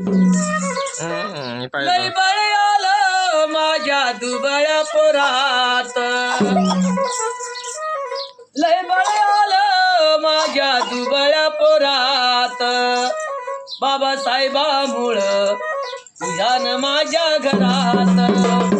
हम्म, लय पाहिलं बळ आलं माझ्या दुबळ्या पोरात. लय बळ आलं माझ्या दुबळ्या पोरात. बाबासाहेबामुळं तुझ्यानं माझ्या घरात.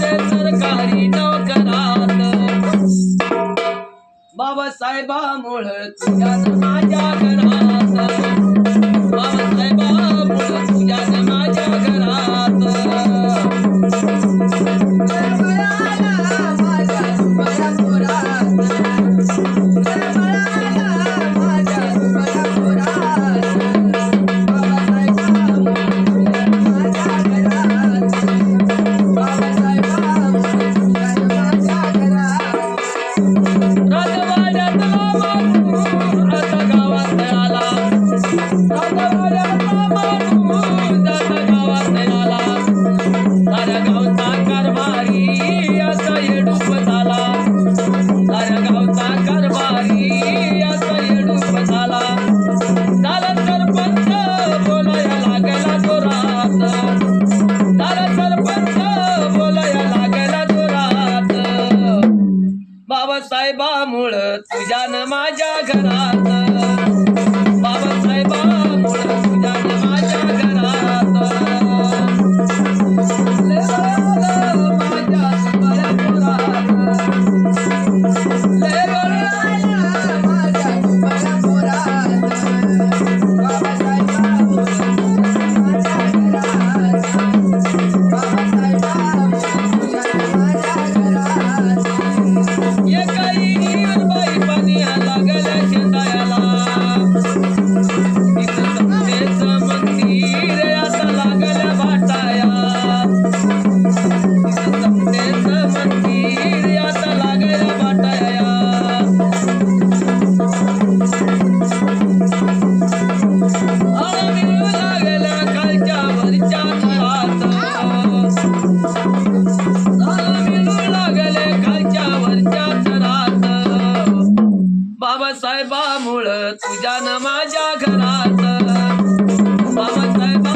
सरकारी नोकरात. बाबासाहेबामुळं तुझ्या ओळ तुझ्या न माझ्या घरात बाबासाहेब